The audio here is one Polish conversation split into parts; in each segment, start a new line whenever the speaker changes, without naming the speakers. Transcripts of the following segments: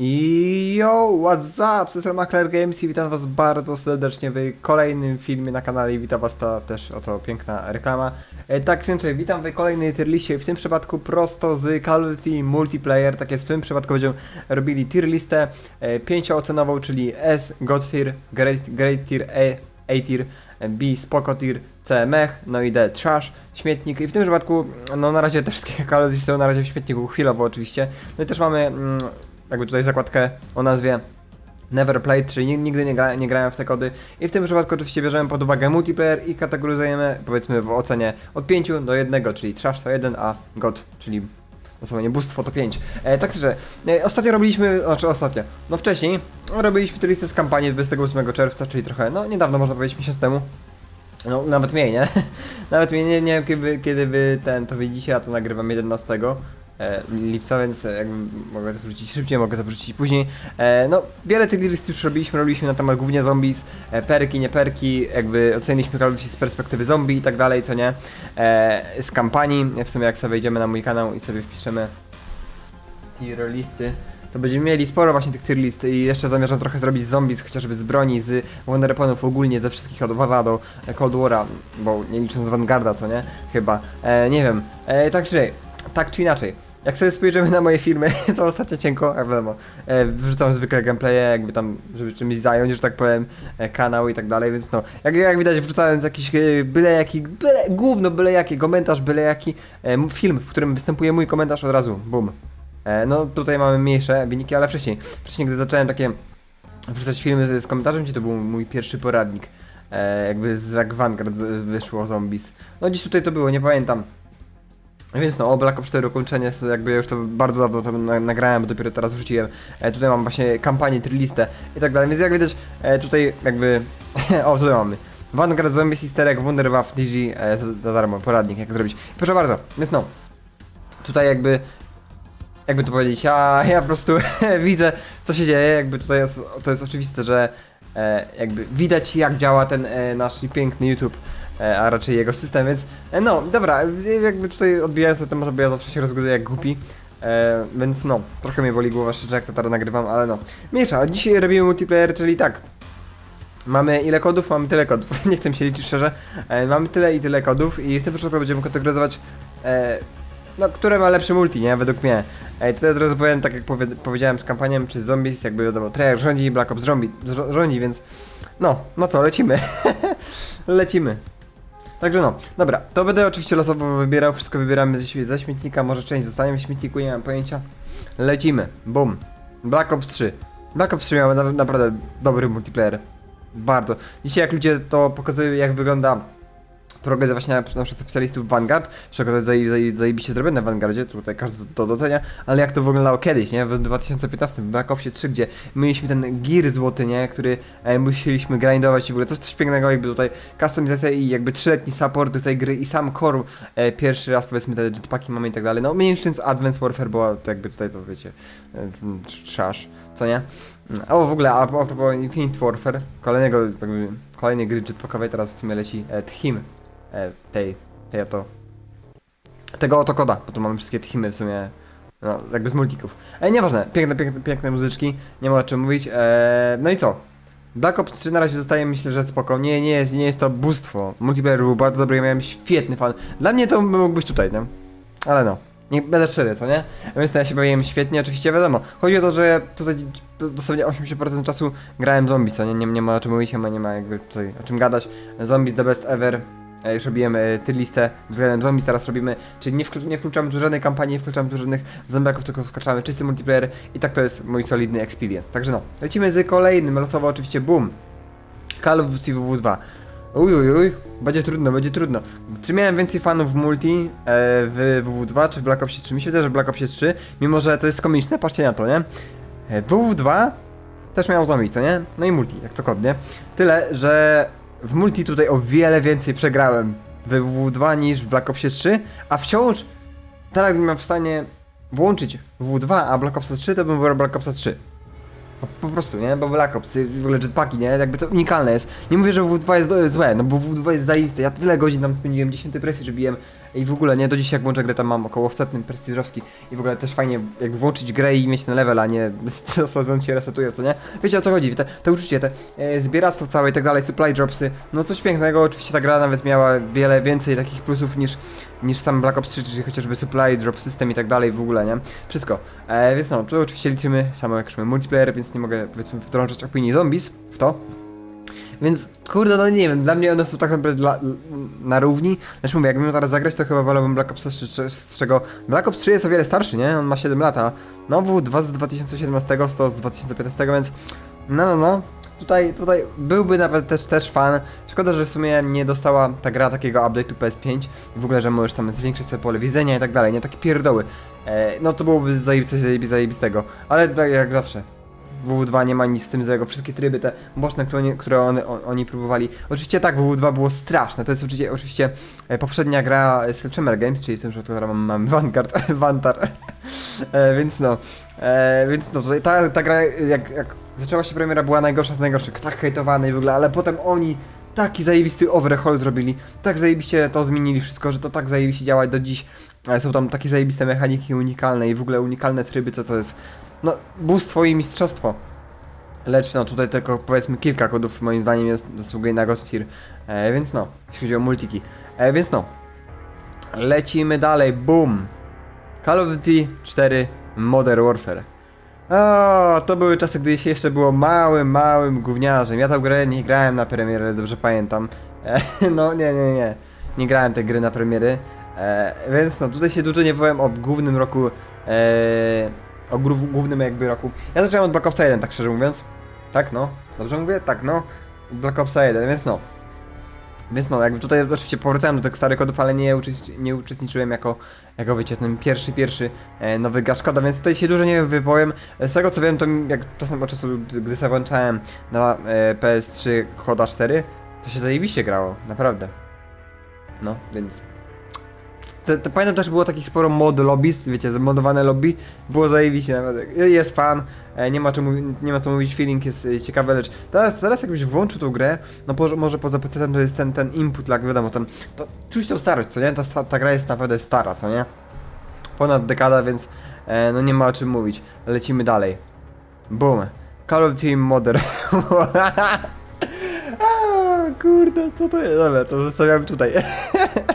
Yo, what's up? Jest Makler Games i witam was bardzo serdecznie w kolejnym filmie na kanale i witam was ta też oto piękna reklama. E, tak, inaczej, witam w kolejnej tier liście, w tym przypadku prosto z Call of Duty Multiplayer, tak jest, w tym przypadku będziemy robili tier listę e, pięcioocenową, czyli S, God tier, Great, great tier, E, A tier, B, spoko tier, C, mech, no i D, trash, śmietnik i w tym przypadku, no na razie te wszystkie Call of Duty są na razie w śmietniku, chwilowo oczywiście. No i też mamy mm, jakby tutaj zakładkę o nazwie Never Played, czyli nig- nigdy nie, gra, nie grałem w te kody i w tym przypadku oczywiście bierzemy pod uwagę multiplayer i kategoryzujemy powiedzmy w ocenie od 5 do 1, czyli trash to 1, a god, czyli dosłownie bóstwo to 5. E, tak że e, ostatnio robiliśmy, znaczy ostatnio, no wcześniej robiliśmy tę listę z kampanii 28 czerwca, czyli trochę, no niedawno można powiedzieć miesiąc temu. No, nawet mniej, nie? nawet mniej, nie, nie wiem kiedy, kiedy wy ten to widzicie, ja to nagrywam 11 e, lipca, więc e, jakby mogę to wrzucić szybciej, mogę to wrzucić później. E, no, wiele tych list już robiliśmy, robiliśmy na temat głównie zombies, perki, nie perki, jakby oceniliśmy Call z perspektywy zombie i tak dalej, co nie? Z kampanii, w sumie jak sobie wejdziemy na mój kanał i sobie wpiszemy tier listy, to będziemy mieli sporo właśnie tych tier list i jeszcze zamierzam trochę zrobić zombies, chociażby z broni, z Wonder Weaponów ogólnie, ze wszystkich od War'a do Cold War'a, bo nie licząc Vanguarda, co nie? Chyba. E, nie wiem. E, tak czy tak czy inaczej. Jak sobie spojrzymy na moje filmy, to ostatnio cienko, jak wiadomo, e, wrzucam zwykle gameplaye, jakby tam, żeby czymś zająć, że tak powiem, e, kanał i tak dalej, więc no, jak, jak widać wrzucając jakiś e, byle jaki, byle, gówno byle jaki, komentarz byle jaki, e, film, w którym występuje mój komentarz od razu, boom. E, no tutaj mamy mniejsze wyniki, ale wcześniej, wcześniej gdy zacząłem takie wrzucać filmy z, z komentarzem, gdzie to był mój pierwszy poradnik, e, jakby z jak Vanguard wyszło zombies. No dziś tutaj to było, nie pamiętam. Więc no, o Black Ops 4 ukończenie, jakby ja już to bardzo dawno to na, nagrałem, bo dopiero teraz wrzuciłem. E, tutaj mam właśnie kampanię, listę i tak dalej, więc jak widać, e, tutaj jakby, o tutaj mamy. Vanguard Zombies Easter Egg, Wunderwaff, DG, e, za, za darmo, poradnik jak zrobić. Proszę bardzo, więc no, tutaj jakby, jakby to powiedzieć, ja, ja po prostu widzę co się dzieje, jakby tutaj jest, to jest oczywiste, że e, jakby widać jak działa ten e, nasz piękny YouTube, a raczej jego system, więc e, no, dobra, e, jakby tutaj odbijając ten temat, bo ja zawsze się rozgoduję jak głupi, e, więc no, trochę mnie boli głowa szczerze jak to teraz nagrywam, ale no. Mniejsza, dzisiaj robimy multiplayer, czyli tak, Mamy ile kodów? Mamy tyle kodów. Nie chcę się liczyć szczerze. E, mamy tyle i tyle kodów i w tym przypadku będziemy kategoryzować e, no, które ma lepszy multi, nie? Według mnie. E, tutaj od razu powiem, tak jak powie, powiedziałem z kampanią, czy zombies, jakby wiadomo, Treyarch rządzi, Black Ops rządzi, więc no, no co, lecimy. lecimy. Także no, dobra, to będę oczywiście losowo wybierał, wszystko wybieramy ze, ze śmietnika, może część zostanie w śmietniku, nie mam pojęcia. Lecimy, boom. Black Ops 3. Black Ops 3 miał na, naprawdę dobry multiplayer. Bardzo. Dzisiaj jak ludzie to pokazują, jak wygląda progres właśnie na, na przykład specjalistów Vanguard, że to zaje- zaje- zajebiście zrobione w Vanguardzie, tutaj każdy to docenia, ale jak to wyglądało kiedyś, nie? W 2015 w Black Opsie 3, gdzie mieliśmy ten gear złoty, nie? Który e, musieliśmy grindować i w ogóle coś, coś pięknego, jakby tutaj customizacja i jakby trzyletni support do tej gry i sam core e, pierwszy raz powiedzmy te jetpacki mamy i tak dalej. No mniej więcej Advanced Warfare była to jakby tutaj to wiecie, e, mm, trash, co nie? Mm, O w ogóle, a, propos Infinite Warfare, kolejnego jakby, kolejnej gry jetpackowej teraz w sumie leci e, Tchim, tej, tej oto, tego oto koda, bo tu mamy wszystkie Tchimy w sumie, no jakby z multików. E, nieważne, piękne, piękne, piękne muzyczki, nie ma o czym mówić, e, no i co? Black Ops 3 na razie zostaje, myślę, że spoko. Nie, nie jest, nie jest to bóstwo. Multiplayer był bardzo dobry, ja miałem świetny fan. Dla mnie to mógł być tutaj, nie? Ale no. Nie będę szczery, co nie? Więc ja się bawiłem świetnie, oczywiście wiadomo. Chodzi o to, że ja tutaj dosłownie 80% czasu grałem zombies, co nie? nie? Nie ma o czym mówić, nie ma jakby tutaj o czym gadać. Zombies the best ever. E, Już robiłem ty listę względem zombies, teraz robimy, czyli nie, wklu- nie wkluczamy tu żadnej kampanii, nie wkluczamy tu żadnych zombiaków, tylko wkraczamy czysty multiplayer i tak to jest mój solidny experience. Także no, lecimy z kolejnym, losowo oczywiście boom. Call of Duty WW2. Uj, uj, uj, będzie trudno, będzie trudno. Czy miałem więcej fanów w multi e, w WW2 czy w Black Opsie 3? Mi się wydaje, że w Black Opsie 3, mimo że to jest komiczne, patrzcie na to, nie? E, WW2 też miał zombie, co nie? No i multi, jak to kod, nie? Tyle, że w multi tutaj o wiele więcej przegrałem w WW2 niż w Black Opsie 3, a wciąż teraz miał w stanie włączyć WW2, a Black Ops 3, to bym wybrał Black Ops 3. No, po prostu, nie? Bo Black Ops, w ogóle jetpacki, nie? Jakby to unikalne jest. Nie mówię, że WW2 jest złe, no bo WW2 jest zajebiste. Ja tyle godzin tam spędziłem, 10 presji, że biłem i w ogóle, nie, do dzisiaj jak włączę grę, tam mam około setny prestiżowski i w ogóle też fajnie jakby włączyć grę i mieć ten level, a nie co sezon cię resetują, co nie? Wiecie o co chodzi, te, te uczucie, te e, zbieractwo całe i tak dalej, supply dropsy, no coś pięknego, oczywiście ta gra nawet miała wiele więcej takich plusów niż, niż sam Black Ops 3, czyli chociażby supply drop system i tak dalej w ogóle, nie? Wszystko. E, więc no, tu oczywiście liczymy samo jak multiplayer, więc nie mogę powiedzmy wtrącać opinii zombies w to. Więc kurde, no nie wiem, dla mnie one są tak naprawdę dla, na równi. Znaczy mówię, jakbym teraz zagrać, to chyba wolałbym Black Ops 3, z- czego Black Ops 3 jest o wiele starszy, nie? On ma 7 lat, a no W2 z 2017, 100 z 2015, więc no, no, no. Tutaj, tutaj byłby nawet też, też fan. Szkoda, że w sumie nie dostała ta gra takiego update'u PS5 i w ogóle, że możesz tam zwiększyć sobie pole widzenia i tak dalej, nie? Takie pierdoły. E, no to byłoby coś zajebi- zajebistego. Ale tak jak zawsze, WW2 nie ma nic z tym złego, wszystkie tryby te boczne, które, oni, które one, on, oni próbowali. Oczywiście tak, WW2 było straszne, to jest oczywiście, oczywiście e, poprzednia gra z Sledgehammer Games, czyli w tym, że która mam, mam Vanguard, Vantar, e, więc no, e, więc no, tutaj ta, ta gra jak, jak zaczęła się premiera była najgorsza z najgorszych, tak hejtowana i w ogóle, ale potem oni taki zajebisty overhaul zrobili, tak zajebiście to zmienili wszystko, że to tak zajebiście działa do dziś. Ale są tam takie zajebiste mechaniki unikalne i w ogóle unikalne tryby, co to jest no, bóstwo i mistrzostwo. Lecz no, tutaj tylko powiedzmy kilka kodów moim zdaniem jest zasługuje na God Tier. E, więc no, jeśli chodzi o multiki. E, więc no, lecimy dalej, boom. Call of Duty 4 Modern Warfare. O, to były czasy, gdy się jeszcze było małym, małym gówniarzem. Ja tę grę nie grałem na premierę, dobrze pamiętam. E, no nie, nie, nie. Nie grałem tej gry na premiery. E, więc no, tutaj się dużo nie powiem o głównym roku. E, o głównym jakby roku. Ja zacząłem od Black Opsa 1, tak szczerze mówiąc. Tak, no. Dobrze mówię? Tak, no. Black Opsa 1, więc no. Więc no, jakby tutaj oczywiście powracałem do tych starych kodów, ale nie, uczest- nie uczestniczyłem jako, jako wiecie, ten pierwszy, pierwszy e, nowy gracz koda, więc tutaj się dużo nie wypowiem. Z tego co wiem, to jak czasem od czasu, gdy sobie włączałem na e, PS3 koda 4, to się zajebiście grało, naprawdę. No, więc... Te, te, pamiętam też było takich sporo mod lobbies, wiecie, zmodowane lobby, było zajebiście nawet. Jest fan, e, nie ma, mówi, nie ma co mówić, feeling jest e, ciekawy, lecz teraz, teraz jakbyś włączył tą grę, no po, może poza PC to jest ten, ten input lag, wiadomo, ten, to czuć tą starość, co nie? Ta, ta, gra jest naprawdę stara, co nie? Ponad dekada, więc e, no nie ma o czym mówić. Lecimy dalej. Boom. Call of Duty Modern. Kurde, co to jest? Dobra, to zostawiam tutaj.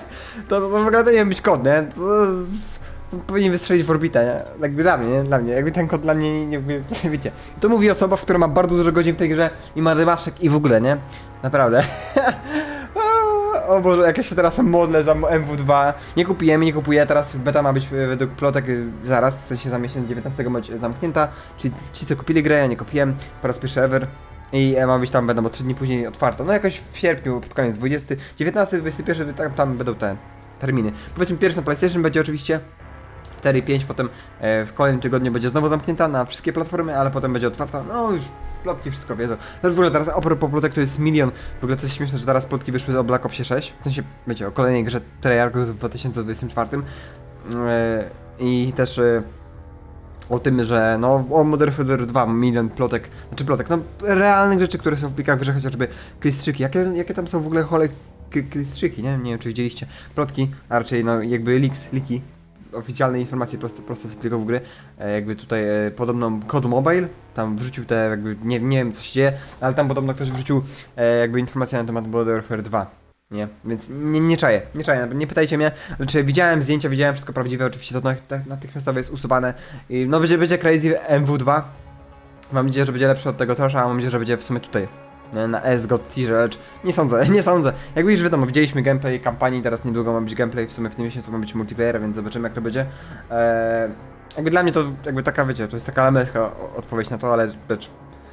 to, to, to w ogóle to nie wiem być kod, nie? To, to powinien wystrzelić w orbitę, nie? Jakby dla mnie, nie? Dla mnie. Jakby ten kod dla mnie, nie, nie wiecie. I to mówi osoba, która ma bardzo dużo godzin w tej grze i ma demaszek i w ogóle, nie? Naprawdę. O Boże, jak ja się teraz modlę za MW2. Nie kupiłem, nie kupuję, teraz beta ma być e, według plotek e, zaraz, w sensie za miesiąc 19 ma być zamknięta, czyli ci co kupili grę, ja nie kupiłem, po raz pierwszy ever. I e, ma być tam, będą 3 dni później otwarta. No jakoś w sierpniu, pod koniec 20, 19, 21, tam, tam będą te terminy. Powiedzmy pierwszy na PlayStation będzie oczywiście 4 5, potem e, w kolejnym tygodniu będzie znowu zamknięta na wszystkie platformy, ale potem będzie otwarta. No już plotki wszystko wiedzą. No w ogóle teraz a propos plotek to jest milion. W ogóle coś śmieszne, że teraz plotki wyszły o Black Opsie 6. W sensie, wiecie, o kolejnej grze Treyarch w 2024. E, I też e, o tym, że no o Modern Warfare 2 milion plotek, znaczy plotek, no realnych rzeczy, które są w plikach, że chociażby klistrzyki. Jakie, jakie tam są w ogóle chole k- klistrzyki, nie? Nie wiem, czy widzieliście. Plotki, a raczej no jakby leaks, liki oficjalne informacje prosto, prosto z plików gry. E, jakby tutaj e, podobno kod mobile, tam wrzucił te jakby, nie, nie wiem co się dzieje, ale tam podobno ktoś wrzucił e, jakby informacje na temat Modern Warfare 2. Nie, więc nie, nie czaję, nie czaję, nie pytajcie mnie, czy widziałem zdjęcia, widziałem wszystko prawdziwe, oczywiście to na- natychmiastowo jest usuwane i no będzie, będzie crazy MW2, mam nadzieję, że będzie lepszy od tego Tosza, a mam nadzieję, że będzie w sumie tutaj, na S God Tier, lecz nie sądzę, nie sądzę. Jakby już wiadomo, widzieliśmy gameplay kampanii, teraz niedługo ma być gameplay, w sumie w tym miesiącu ma być multiplayer, więc zobaczymy jak to będzie. Eee, jakby dla mnie to jakby taka, wiecie, to jest taka lamerska odpowiedź na to, ale lecz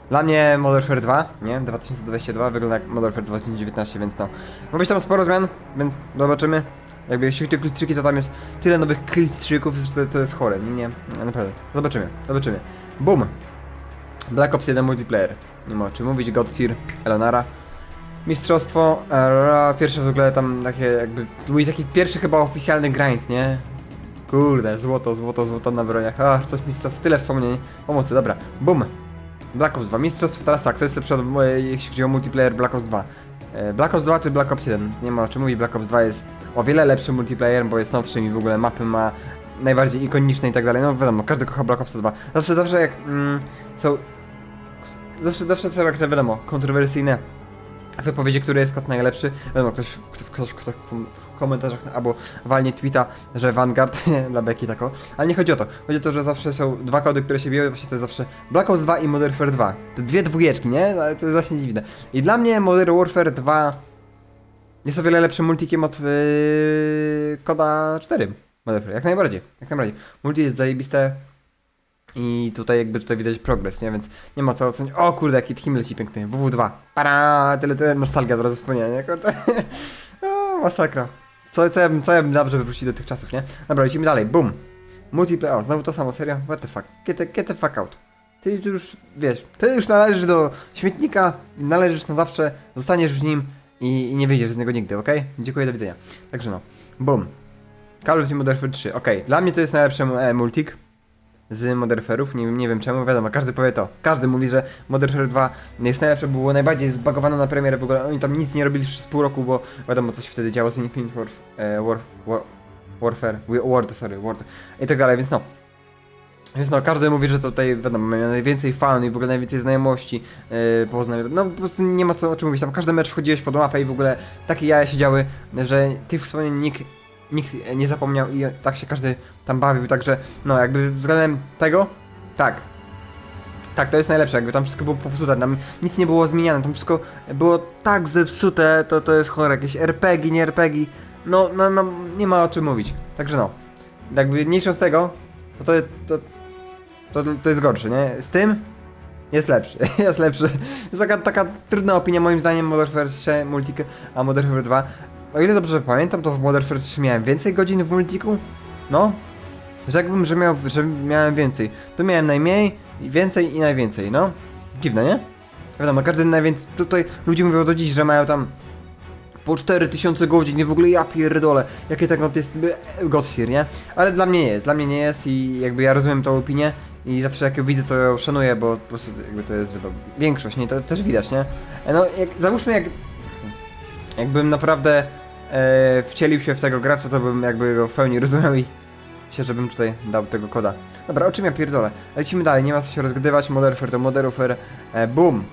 dla mnie Modern Warfare 2, nie, 2022 wygląda jak Modern Warfare 2019, więc no. Ma być tam sporo zmian, więc zobaczymy. Jakby jeśli chodzi o klistrzyki, to tam jest tyle nowych klistrzyków, że to, to jest chore, nie, nie, naprawdę. Zobaczymy, zobaczymy. Boom! Black Ops 1 multiplayer. Nie ma o czym mówić, God Tier, Elonara. Mistrzostwo, e, pierwsze w ogóle tam takie jakby, to był taki pierwszy chyba oficjalny grind, nie? Kurde, złoto, złoto, złoto na broniach, ach, coś mistrzostw, tyle wspomnień, pomocy, dobra, boom. Black Ops 2, mistrzostwo teraz tak, co jest lepsze od jeśli chodzi o multiplayer Black Ops 2. E, Black Ops 2 czy Black Ops 1? Nie ma o czym mówić, Black Ops 2 jest o wiele lepszy multiplayer, bo jest nowszy i w ogóle mapy ma najbardziej ikoniczne i tak dalej. No wiadomo, każdy kocha Black Ops 2. Zawsze, zawsze jak mm, są... Zawsze, zawsze są jak te wiadomo, kontrowersyjne wypowiedzi, który jest kod najlepszy. Wiadomo, ktoś, ktoś, ktoś, ktoś w komentarzach albo walnie tweeta, że Vanguard dla Beki tako. Ale nie chodzi o to. Chodzi o to, że zawsze są dwa kody, które się biją, właśnie to jest zawsze Black Ops 2 i Modern Warfare 2. Te dwie dwójeczki, nie? Ale to jest właśnie dziwne. I dla mnie Modern Warfare 2 jest o wiele lepszym multikiem od yy, koda 4. Modern Warfare, jak najbardziej, jak najbardziej. Multi jest zajebiste, i tutaj jakby tutaj widać progres, nie? Więc nie ma co ocenić. O kurde, jaki team leci piękny. WW2. Para, tyle, tyle nostalgia od razu wspomnienia, nie? Kurde. o, masakra. Co, co, ja bym, co ja bym dał, żeby wrócić do tych czasów, nie? Dobra, lecimy dalej. Boom. Multiplayer. O, znowu to samo, serio? What the fuck? Get the, get the fuck out. Ty już, wiesz, ty już należysz do śmietnika, należysz na zawsze, zostaniesz w nim i, i nie wyjdziesz z niego nigdy, okej? Dziękuję, do widzenia. Także no. Boom. Call of Duty Modern Warfare 3, okej. Dla mnie to jest najlepszy e, multik z Modern Warfare'ów, nie, nie wiem czemu, wiadomo, każdy powie to. Każdy mówi, że Warfare 2 jest najlepsze, było najbardziej zbagowane na premierę, w ogóle oni tam nic nie robili przez pół roku, bo wiadomo, co się wtedy działo z Infinite Warf, e, War, War, Warfare, Ward, sorry, Ward i tak dalej, więc no. Więc no, każdy mówi, że tutaj, wiadomo, mają najwięcej fan i w ogóle najwięcej znajomości yy, poznań. No po prostu nie ma co o czym mówić, tam każdy mecz wchodziłeś pod mapę i w ogóle takie jaja się działy, że tych wspomnień nikt, nikt nie zapomniał i tak się każdy tam bawił, także no jakby względem tego, tak. Tak, to jest najlepsze, jakby tam wszystko było popsute, tam nic nie było zmieniane, tam wszystko było tak zepsute, to to jest chore, jakieś RPG, nie RPG, no, no, no, nie ma o czym mówić, także no. Jakby nie licząc tego, to to, to, to, to jest gorsze, nie? Z tym jest lepszy, jest lepszy. Jest taka, taka trudna opinia moim zdaniem Modern Warfare 3 Multik, a Modern Warfare 2. O ile dobrze pamiętam, to w Modern Warfare 3 miałem więcej godzin w multiku. No. Rzekłbym, że, miał, że miałem więcej. Tu miałem najmniej, więcej i najwięcej, no. Dziwne, nie? Wiadomo, każdy najwięcej. Tutaj ludzie mówią do dziś, że mają tam po 4000 godzin i w ogóle ja pierdolę, jakie tak to jest Godfear, nie? Ale dla mnie nie jest, dla mnie nie jest i jakby ja rozumiem tą opinię i zawsze jak ją widzę to ją szanuję, bo po prostu jakby to jest większość, nie? To też widać, nie? E, No jak, załóżmy jak jakbym naprawdę e, wcielił się w tego gracza, to bym jakby go w pełni rozumiał i się, żebym tutaj dał tego koda. Dobra, o czym ja pierdolę? Lecimy dalej, nie ma co się rozgadywać, Modern Warfare to Warfare, e, boom!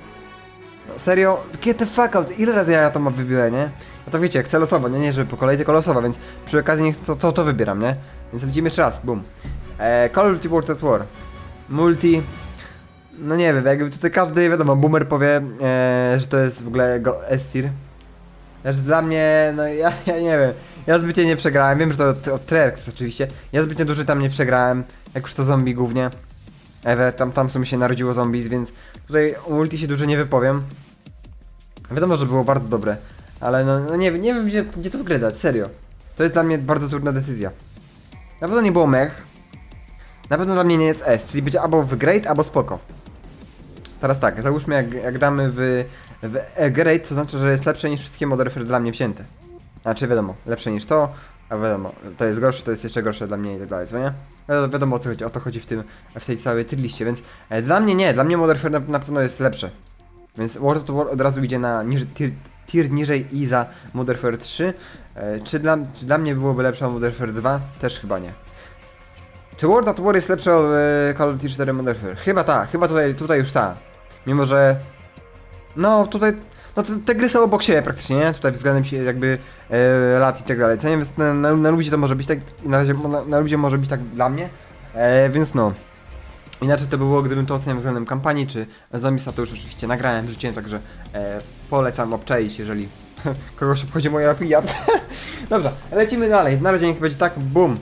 No, serio, get the fuck out, ile razy ja to mam wybiłem, nie? No to wiecie, chcę losowo, nie, nie, żeby po kolei, tylko losowo, więc przy okazji niech to, to, to wybieram, nie? Więc lecimy jeszcze raz, boom. E, Call of Duty World at War. Multi. No nie wiem, jakby tutaj każdy, wiadomo, boomer powie, e, że to jest w ogóle S-tier. Lecz dla mnie, no ja, ja nie wiem, ja zbytnio nie przegrałem, wiem, że to od, od Trerks oczywiście, ja zbytnio dużo tam nie przegrałem, jak już to zombie głównie. Ever, tam, tam sobie się narodziło zombies, więc tutaj o multi się dużo nie wypowiem. Wiadomo, że było bardzo dobre, ale no, no nie, nie wiem gdzie, gdzie to wygrywać, serio. To jest dla mnie bardzo trudna decyzja. Na pewno nie było mech. Na pewno dla mnie nie jest S, czyli będzie albo w great, albo spoko. Teraz tak, załóżmy jak, jak damy w, w e great, to znaczy, że jest lepsze niż wszystkie Warfare dla mnie wzięte. Znaczy wiadomo, lepsze niż to, a wiadomo, to jest gorsze, to jest jeszcze gorsze dla mnie i tak dalej, co nie? Wiadomo, wiadomo o co chodzi, o to chodzi w tym, w tej całej tier liście, więc e, dla mnie nie, dla mnie Modern na, na pewno jest lepsze. Więc World of War od razu idzie na niż, tier, tier niżej i za Modern Warfare 3. E, czy, dla, czy dla mnie byłoby lepsze od Modern Warfare 2? Też chyba nie. Czy World of War jest lepsze od e, Call of Duty 4 Modern Warfare? Chyba tak, chyba tutaj, tutaj już ta. Mimo, że... No, tutaj... No te, te gry są obok siebie praktycznie, nie? Tutaj względem się jakby e, lat i tak dalej, co nie? Więc na, na, na ludzi to może być tak, na razie na, na ludzi może być tak dla mnie, e, więc no. Inaczej to by było, gdybym to oceniał względem kampanii, czy Zombisa to już oczywiście nagrałem, wrzuciłem, także e, polecam obczaić, jeżeli kogoś obchodzi moja opinia. Dobrze, lecimy dalej. Na razie niech będzie tak, boom.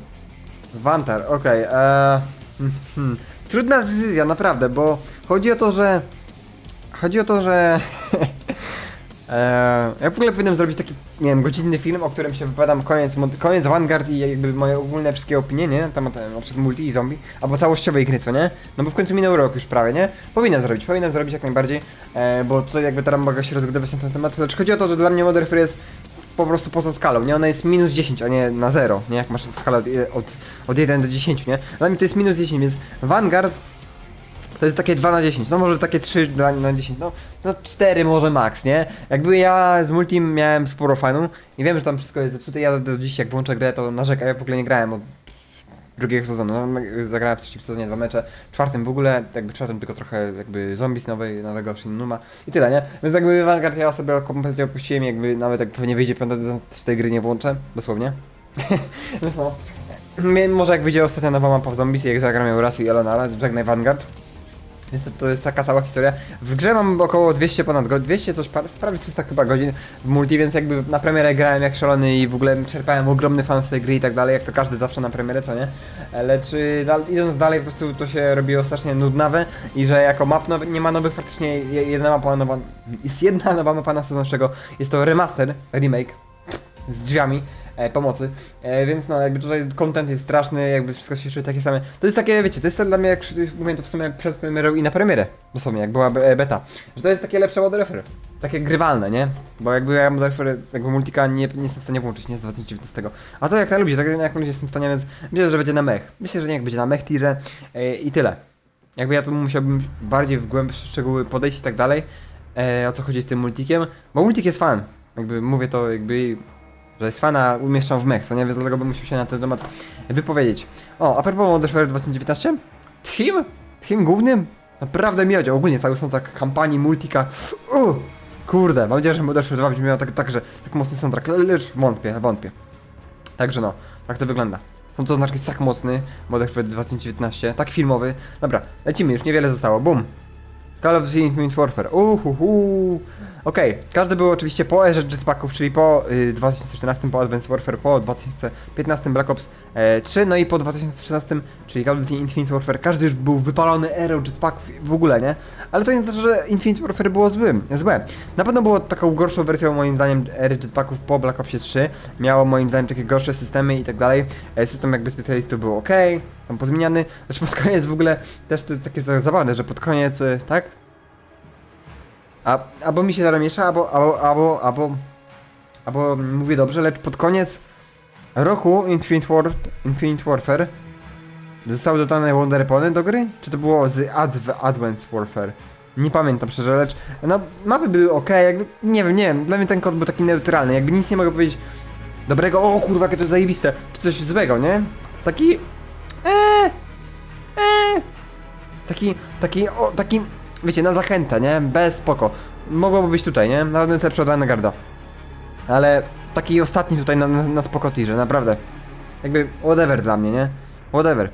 Wantar, okej. Okay, hmm, hmm. Trudna decyzja, naprawdę, bo chodzi o to, że... Chodzi o to, że... Eee, ja w ogóle powinienem zrobić taki, nie wiem, godzinny film, o którym się wypowiadam koniec, koniec Vanguard i jakby moje ogólne wszystkie opinie, nie? Na temat e, na przykład multi i zombie, albo całościowej gry, co nie? No bo w końcu minął rok już prawie, nie? Powinienem zrobić, powinienem zrobić jak najbardziej, e, bo tutaj jakby teraz mogę się rozgadywać na ten temat, lecz chodzi o to, że dla mnie Modern Warfare jest po prostu poza skalą, nie? Ona jest minus 10, a nie na 0, nie? Jak masz skalę od, od, od 1 do 10, nie? Dla mnie to jest minus 10, więc Vanguard To jest takie 2 na 10, no może takie 3 dla- na 10, no, no 4 może max, nie? Jakby ja z Multim miałem sporo fanów i wiem, że tam wszystko jest zepsute, ja do, dziś jak włączę grę to narzekam, ja w ogóle nie grałem od drugiego sezonu, no, zagrałem w trzecim sezonie dwa mecze, czwartym w ogóle, jakby czwartym tylko trochę jakby zombies nowej, nowego Shinnuma i tyle, nie? Więc jakby Vanguard ja sobie kompletnie opuściłem, jakby nawet jak pewnie wyjdzie piąta sezon, tej gry nie włączę, dosłownie. Więc no, może jak wyjdzie ostatnia nowa mapa w Zombies i jak zagram ją raz i Elonara, żegnaj Vanguard. Więc to, to jest taka cała historia. W grze mam około 200 ponad go, 200 coś, prawie 300 chyba godzin w multi, więc jakby na premierę grałem jak szalony i w ogóle czerpałem ogromny fan z tej gry i tak dalej, jak to każdy zawsze na premierę, co nie? Lecz y, dal, idąc dalej po prostu to się robiło strasznie nudnawe i że jako map nowy, nie ma nowych praktycznie, je- jedna mapa nowa, jest jedna nowa mapa na sezon, z czego jest to remaster, remake, z drzwiami e, pomocy, e, więc no jakby tutaj content jest straszny, jakby wszystko się czuje takie same. To jest takie, wiecie, to jest dla mnie, jak mówiłem to w sumie przed premierą i na premierę, dosłownie, jak była be- beta, że to jest takie lepsze Modern Warfare, takie grywalne, nie? Bo jakby ja Modern Warfare, jakby multika nie, nie jestem w stanie włączyć, nie, z 2019. A to jak na ludzie, tak jak na ludzie jestem w stanie, więc myślę, że będzie na mech. Myślę, że nie, jak będzie na mech tirze e, i tyle. Jakby ja tu musiałbym bardziej w głębsze szczegóły podejść i tak dalej, e, o co chodzi z tym multikiem, bo multik jest fan. Jakby mówię to jakby, że jest fana, umieszczam w mech, co nie, więc dlatego bym musiał się na ten temat wypowiedzieć. O, a propos Modern Warfare 2019, team, team głównym, naprawdę miodzie, ogólnie cały soundtrack kampanii, multika, uh, kurde, mam nadzieję, że Modern Warfare 2 będzie miał tak, także, tak mocny soundtrack, lecz wątpię, wątpię. Także no, tak to wygląda. Soundtrack jest tak mocny, Modern Warfare 2019, tak filmowy. Dobra, lecimy, już niewiele zostało, bum. Call of Duty Infinite Warfare. Uhuhu. Okej, każdy był oczywiście po erze jetpacków, czyli po y, 2014, po Advanced Warfare, po 2015 Black Ops e, 3, no i po 2013, czyli Call of Duty Infinite Warfare, każdy już był wypalony erą jetpacków w ogóle, nie? Ale to nie znaczy, że Infinite Warfare było złym, złe. Na pewno było taką gorszą wersją moim zdaniem ery jetpacków po Black Opsie 3. Miało moim zdaniem takie gorsze systemy i tak dalej. E, System jakby specjalistów był ok, tam pozmieniany. Znaczy pod koniec w ogóle też to takie za- zabawne, że pod koniec, e, tak? A, albo mi się zaraz miesza, albo, albo, albo, albo, albo mówię dobrze, lecz pod koniec roku Infinite, War, Infinite Warfare zostały dodane Wonder Weapony do gry? Czy to było z Adv Advanced Warfare? Nie pamiętam szczerze, lecz no mapy były ok, jakby, nie wiem, nie wiem, dla mnie ten kod był taki neutralny, jakby nic nie mogę powiedzieć dobrego, o kurwa, jakie to jest zajebiste, czy coś złego, nie? Taki, eee, eee, taki, taki, o, taki, wiecie, na zachętę, nie? Bez spoko. Mogłoby być tutaj, nie? Nawet jest lepszy od Vanguarda. Ale taki ostatni tutaj na, na, na spoko tirze, naprawdę. Jakby whatever dla mnie, nie? Whatever.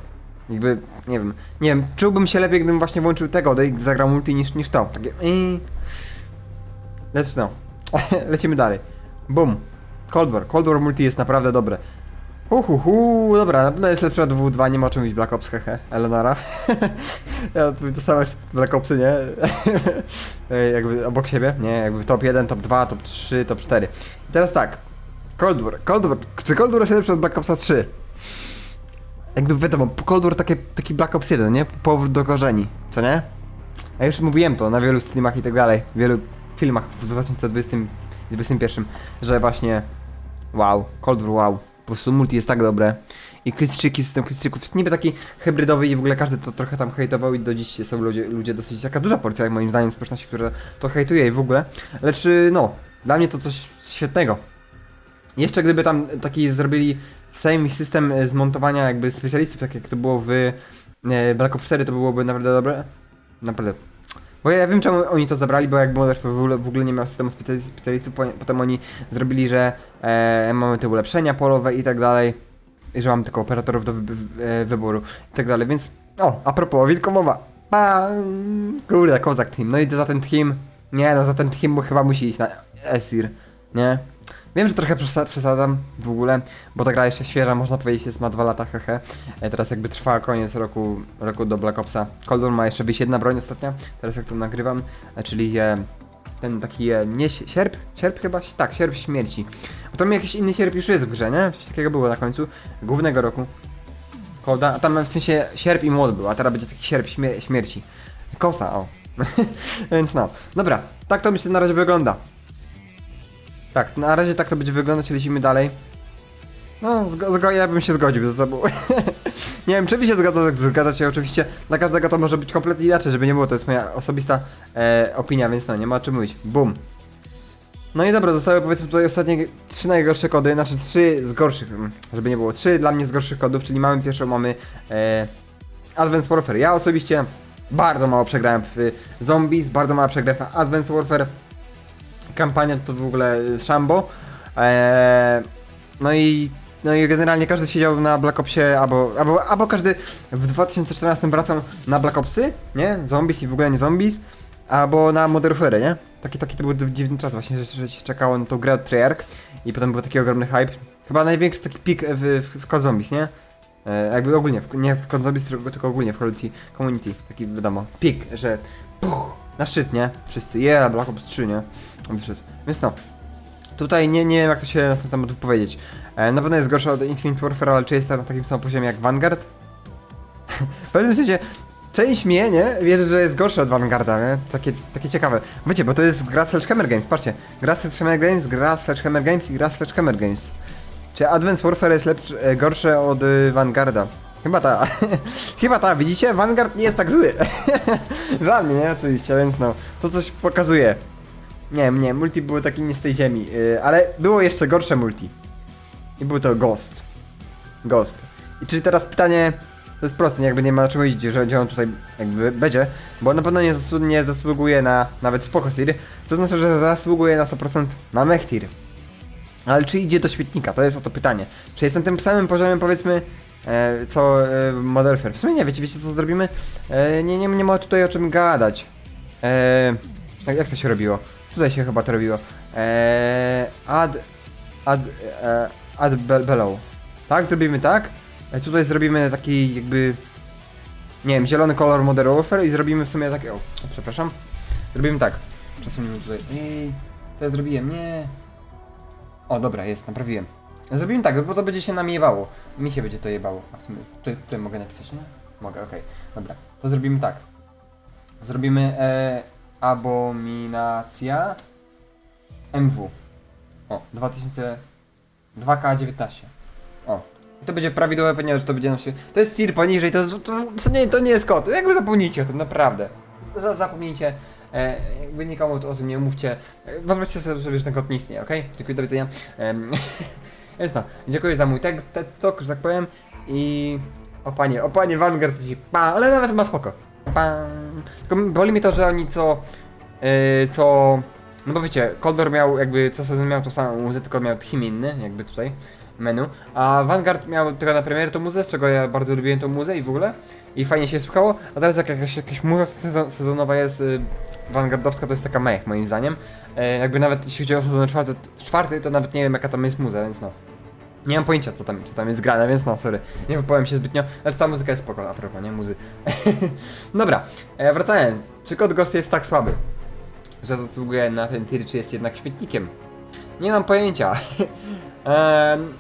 Jakby, nie wiem, nie wiem, czułbym się lepiej, gdybym właśnie włączył tego i zagrał multi niż, niż to. Takie. Lecz no. Lecimy dalej. Boom. Cold War. Cold War multi jest naprawdę dobre. Uhuhu, dobra, na pewno jest lepsze od W2, nie ma o czym mówić Black Ops, hehe, Eleonora. ja tu dostałeś Black Opsy, nie? Jakby obok siebie, nie? Jakby top 1, top 2, top 3, top 4. I teraz tak, Cold War, Cold War, czy Cold War jest lepszy od Black Opsa 3? Jakby wiadomo, Cold War takie, taki Black Ops 1, nie? Powrót do korzeni, co nie? Ja już mówiłem to na wielu streamach i tak dalej, w wielu filmach w 2020 i 2021, że właśnie wow, Cold War wow, po prostu multi jest tak dobre. I kwistczyki, system kwistczyków jest niby taki hybrydowy i w ogóle każdy to trochę tam hejtował i do dziś są ludzie, ludzie dosyć taka duża porcja, jak moim zdaniem, społeczności, która to hejtuje i w ogóle. Lecz y, no, dla mnie to coś świetnego. Jeszcze gdyby tam taki zrobili same system e, zmontowania jakby specjalistów, tak jak to było w e, Black Ops 4, to byłoby naprawdę dobre. Naprawdę. Bo ja wiem czemu oni to zabrali, bo jakby Modern w ogóle, w ogóle nie miał systemu specjali- specjalistów, po- potem oni zrobili, że e, mamy te ulepszenia polowe i tak dalej. Że mamy tylko operatorów do wy, e, wyboru i tak dalej, więc o, a propos, wilkomowa. Bam! Kurde, kozak team. No i za ten team, nie no, za ten team chyba musi iść na Esir, nie? Wiem, że trochę przesa- przesadzam w ogóle, bo ta gra jeszcze świeża, można powiedzieć, jest ma dwa lata, hehe. E, teraz jakby trwa koniec roku, roku do Black Opsa. Cold ma jeszcze wyjść jedna broń ostatnia, teraz jak to nagrywam, e, czyli e, ten taki, nie si- sierp? Sierp chyba? Tak, sierp śmierci. Bo tam jakiś inny sierp już jest w grze, nie? Coś takiego było na końcu głównego roku. Koda, a tam w sensie sierp i młot był, a teraz będzie taki sierp śmie- śmierci. Kosa, o. Więc no. Dobra, tak to myślę na razie wygląda. Tak, na razie tak to będzie wyglądać, lecimy dalej. No, zgo- ja bym się zgodził ze sobą. nie wiem, czy wy się zgadza, zgadzacie, oczywiście dla każdego to może być kompletnie inaczej, żeby nie było, to jest moja osobista e, opinia, więc no, nie ma o czym mówić. Bum. No i dobra, zostały powiedzmy tutaj ostatnie trzy najgorsze kody, znaczy trzy z gorszych, mm, żeby nie było, trzy dla mnie z gorszych kodów, czyli mamy pierwszą, mamy e, Advanced Warfare. Ja osobiście bardzo mało przegrałem w Zombies, bardzo mało przegrałem w Advanced Warfare. Kampania to w ogóle szambo. Eee, no i no i generalnie każdy siedział na Black Opsie, albo, albo, albo każdy w 2014 wracał na Black Opsy, nie? Zombies i w ogóle nie Zombies, albo na Modern Warfare, nie? Taki, taki to był dziwny czas właśnie, że, że się czekało na tą grę od Treyarch i potem był taki ogromny hype. Chyba największy taki pik w, w, w Call Zombies, nie? E, jakby ogólnie, w, nie w Call Zombies, tylko, ogólnie w Duty Community, taki wiadomo, pik, że puch, na szczyt, nie? Wszyscy, yeah, Black Ops 3, nie? Wyszedł. Więc no, Tutaj nie, nie wiem jak to się na ten temat wypowiedzieć. E, na pewno jest gorsza od Infinite Warfare, ale czy jest na takim samym poziomie jak Vanguard? w pewnym sensie, część mnie, nie, wierzy, że jest gorsza od Vanguarda, nie? Takie, takie ciekawe. Wiecie, bo to jest gra Sledgehammer Games, patrzcie. Gra Sledgehammer Games, gra Sledgehammer Games i gra Sledgehammer Games. Czy Advanced Warfare jest lepszy, e, gorsze od y, Vanguarda? Chyba ta. Chyba ta, widzicie? Vanguard nie jest tak zły. Dla mnie, nie? Oczywiście, więc no. To coś pokazuje. Nie, nie, multi było taki nie z tej ziemi, yy, ale było jeszcze gorsze multi. I był to Ghost. Ghost. I czyli teraz pytanie, to jest proste, nie, jakby nie ma iść, że on tutaj jakby będzie, bo na pewno nie, nie zasługuje na nawet spoko tier, co znaczy, że zasługuje na 100% na mech tier. Ale czy idzie do świetnika? To jest oto pytanie. Czy jest na tym samym poziomie, powiedzmy, e, co e, Model Fair? W sumie nie, wiecie, wiecie co zrobimy? E, nie, nie, nie ma tutaj o czym gadać. E, jak to się robiło? Tutaj się chyba to robiło. Eee, add. Add. E, add be below. Tak? Zrobimy tak? E, tutaj zrobimy taki jakby. Nie wiem, zielony kolor Modern Warfare i zrobimy w sumie takie. O, przepraszam. Zrobimy tak. Przesunę tutaj. Ej, co ja zrobiłem? Nie. O, dobra, jest, naprawiłem. Zrobimy tak, bo to będzie się nam jebało. Mi się będzie to jebało. A w sumie tutaj, tutaj mogę napisać, nie? Mogę, okej. Dobra, to zrobimy tak. Zrobimy e, abominacja MW. O, 2000 2K19. O. To będzie prawidłowe, ponieważ to będzie nam się. To jest tier poniżej, to, to, to, nie, to nie jest kod. Jakby zapomnijcie o tym, naprawdę. Za- Zapomnijcie. E, jakby nikomu o tym nie mówcie. E, Wyobraźcie sobie, że ten kod nie istnieje, ok? Dziękuję, do widzenia. Em, Więc no, dziękuję za mój TED TED Talk, że tak powiem. I... O panie, o panie Vanguard, pa, ale nawet ma spoko. Tylko boli mnie to, że oni co... Yy, co... No bo wiecie, Coldor miał jakby co sezon miał tą samą muzę, tylko miał theme inny, jakby tutaj menu. A Vanguard miał tylko na premierę tą muzę, z czego ja bardzo lubiłem tą muzę i w ogóle. I fajnie się słuchało. A teraz jak jakaś, jakaś muza sezon, sezonowa jest y, Vanguardowska, to jest taka mech moim zdaniem. E, jakby nawet jeśli chodzi o sezon czwarty, czwarty, to nawet nie wiem jaka tam jest muza, więc no. Nie mam pojęcia co tam, co tam jest grane, więc no sorry. Nie wypowiem się zbytnio. Lecz ta muzyka jest spoko, a propos, nie? Muzy. Dobra, e, wracając. Czy kod Ghost jest tak słaby? że zasługuje na ten tier, czy jest jednak śmietnikiem. Nie mam pojęcia. Ehm,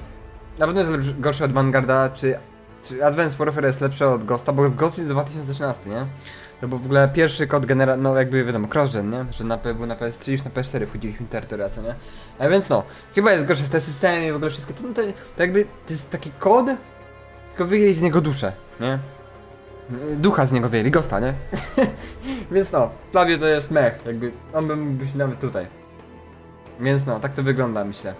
na pewno jest gorszy od Vanguarda, czy, czy Advanced Warfare jest lepszy od Ghosta, bo Ghost jest z 2013, nie? To był w ogóle pierwszy kod genera... no jakby wiadomo, cross-gen, nie? Że na, był na PS3 już na PS4 wchodziliśmy terytoria, co nie? A więc no, chyba jest gorszy z te systemy i w ogóle wszystko, to, no to, to jakby, to jest taki kod, tylko wyjęli z niego duszę, nie? Ducha z niego wyjęli, Ghosta, nie? Więc no, dla mnie to jest mech, jakby on by mógł być nawet tutaj. Więc no, tak to wygląda, myślę.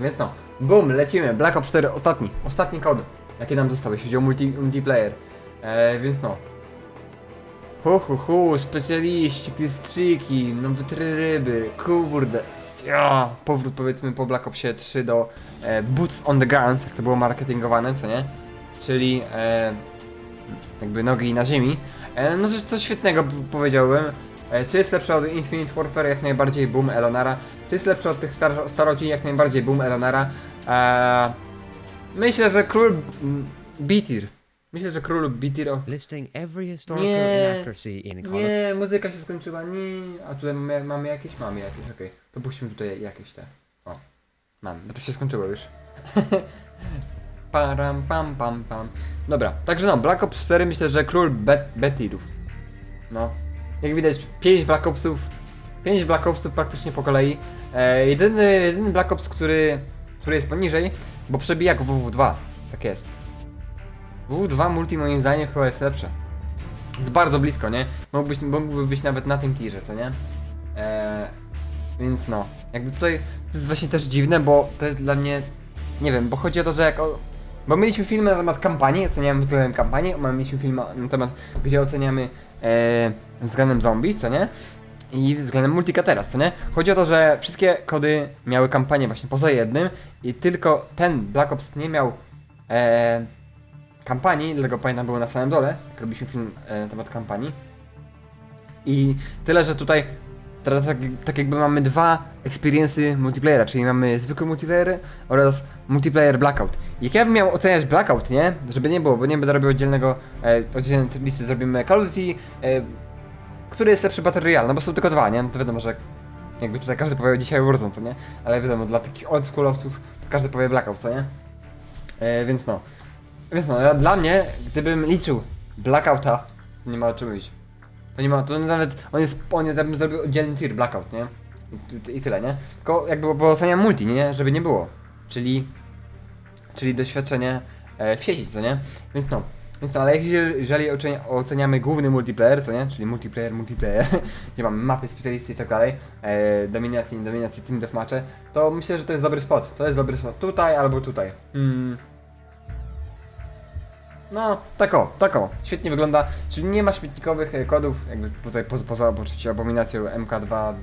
Więc no, boom, lecimy, Black Ops 4, ostatni, ostatni kod, jakie nam zostały, jeśli chodzi o multi, multiplayer. E, więc no. Hu hu hu, specjaliści, klistrzyki, nowe try ryby, kurde. Ja, powrót powiedzmy po Black Opsie 3 do e, Boots on the Guns, jak to było marketingowane, co nie? Czyli e, jakby nogi na ziemi. E, no coś, coś świetnego powiedziałbym. E, czy jest lepsze od Infinite Warfare? Jak najbardziej Boom Elonara. Czy jest lepsze od tych star staroci? Jak najbardziej Boom Elonara. E, myślę, że król B-tier. Myślę, że król B-tier. o-
listing every historical
Nie,
inaccuracy in
Nie, muzyka się skończyła. Nie. A tutaj mamy, mamy jakieś? Mamy jakieś, okej. To puścimy tutaj jakieś te. O. Mam. To się skończyło już. Param, pam, pam, pam. Dobra, także no, Black Ops 4 myślę, że król bet betirów. No. Jak widać, 5 Black Opsów. 5 Black Opsów praktycznie po kolei. E, jedyny, jedyny Black Ops, który, który jest poniżej, bo przebija go WW2. Tak jest. W2 multi moim zdaniem chyba jest lepsze. Jest bardzo blisko, nie? Mógłby być, mógłby być nawet na tym tirze, co nie? Eee, więc no, jakby tutaj to jest właśnie też dziwne, bo to jest dla mnie, nie wiem, bo chodzi o to, że jak o, bo mieliśmy filmy na temat kampanii, oceniamy względem kampanii, mieliśmy film na temat, gdzie oceniamy e, względem zombies, co nie? I względem multika teraz, co nie? Chodzi o to, że wszystkie kody miały kampanię właśnie poza jednym i tylko ten Black Ops nie miał e, kampanii, dlatego pamiętam było na samym dole, jak robiliśmy film e, na temat kampanii. I tyle, że tutaj teraz tak, tak jakby mamy dwa experience'y multiplayera, czyli mamy zwykły multiplayer oraz multiplayer Blackout. Jak ja bym miał oceniać Blackout, nie? Żeby nie było, bo nie będę robił oddzielnego, e, oddzielnej listy, zrobimy Call of Duty, e, który jest lepszy Battle Royale, no bo są tylko dwa, nie? No to wiadomo, że jakby tutaj każdy powie dzisiaj Warzone, co nie? Ale wiadomo, dla takich old schoolowców to każdy powie Blackout, co nie? E, więc no. Więc no, ja, dla mnie, gdybym liczył Blackouta, to nie ma o czym mówić. To nie ma, to nawet, on jest, on jest, ja bym zrobił oddzielny tier Blackout, nie? I, i tyle, nie? Tylko jakby, bo oceniam multi, nie? Żeby nie było. Czyli, czyli doświadczenie e, w sieci, co nie? Więc no. Więc no, ale jeżeli, jeżeli ocenia- oceniamy główny multiplayer, co nie? Czyli multiplayer, multiplayer, gdzie mamy mapy, specjalisty i tak dalej, e, dominacji, nie dominacji, team deathmatche, to myślę, że to jest dobry spot. To jest dobry spot. Tutaj albo tutaj. Hmm. No, tak o, tak o. Świetnie wygląda. Czyli nie ma śmietnikowych e, kodów, jakby tutaj poza, poza oczywiście abominacją MK2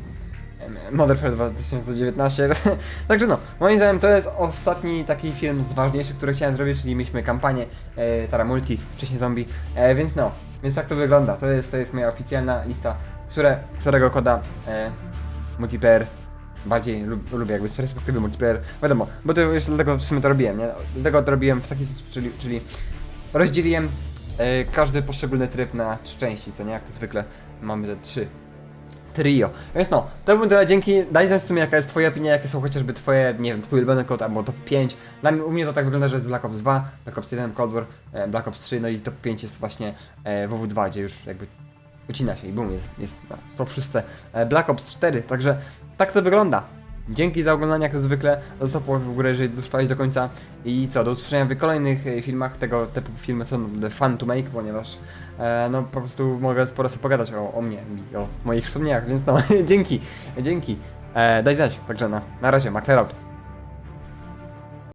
Warfare 2019. Także no, moim zdaniem to jest ostatni taki film z ważniejszych, który chciałem zrobić, czyli mieliśmy kampanię e, Tara Multi, wcześniej zombie, e, więc no, więc tak to wygląda. To jest, to jest moja oficjalna lista, które, którego koda e, multiplayer bardziej lub, lubię jakby z perspektywy multiplayer. Wiadomo, bo to już dlatego w sumie to robiłem, nie? Dlatego to robiłem w taki sposób, czyli, czyli rozdzieliłem e, każdy poszczególny tryb na trzy części, co nie? Jak to zwykle mamy te trzy trio. Więc no, to bym tyle, dzięki. Daj znać w sumie jaka jest twoja opinia, jakie są chociażby twoje, nie wiem, twój ulubiony kod albo top 5. Dla mnie, u mnie to tak wygląda, że jest Black Ops 2, Black Ops 1, Cold War, e, Black Ops 3, no i top 5 jest właśnie e, WW2, gdzie już jakby ucina się i boom, jest, jest na top 6 e, Black Ops 4, także tak to wygląda. Dzięki za oglądanie, jak to zwykle. Zostaw w górę, jeżeli dotrwałeś do końca. I co, do usłyszenia w kolejnych e, filmach. Tego typu filmy są naprawdę fun to make, ponieważ e, no po prostu mogę sporo sobie pogadać o, o mnie i o moich wspomnieniach, więc no, dzięki, dzięki. E, daj znać, także no, na razie, McLaren out.